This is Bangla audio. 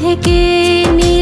থেকে নি